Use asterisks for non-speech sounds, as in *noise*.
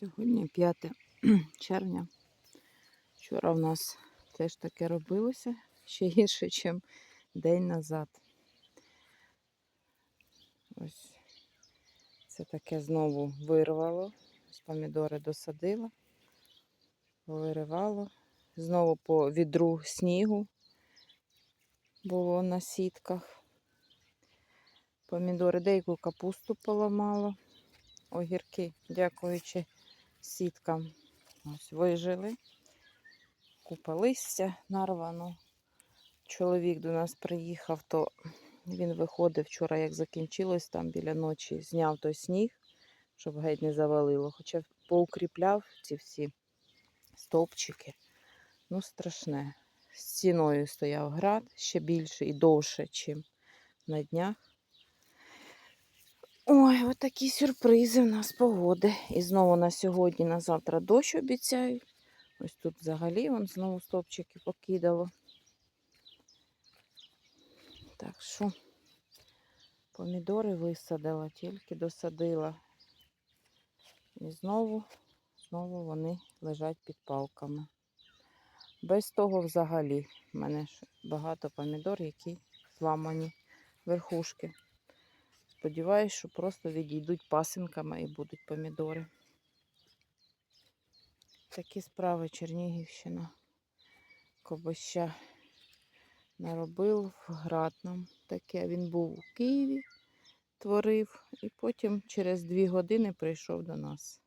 Сьогодні 5 *clears throat* червня. Вчора в нас теж таке робилося ще гірше, ніж день назад. Ось це таке знову вирвало. Ось помідори досадила, виривало. Знову по відру снігу було на сітках. Помідори деяку капусту поламало. Огірки, дякуючи сіткам. Ось вижили. Купа листя нарвано. Чоловік до нас приїхав, то він виходив вчора, як закінчилось там біля ночі, зняв той сніг, щоб геть не завалило. Хоча поукріпляв ці всі стовпчики. Ну, страшне. Стіною стояв град ще більше і довше, ніж на днях. Ой, от такі сюрпризи в нас погоди. І знову на сьогодні, на завтра дощ обіцяють. Ось тут взагалі вон знову стовпчики покидало. Так що помідори висадила, тільки досадила. І знову, знову вони лежать під палками. Без того взагалі в мене багато помідор, які зламані верхушки. Сподіваюсь, що просто відійдуть пасинками і будуть помідори. Такі справи Чернігівщина. Кобища наробив в Гратном. Таке він був у Києві, творив, і потім через дві години прийшов до нас.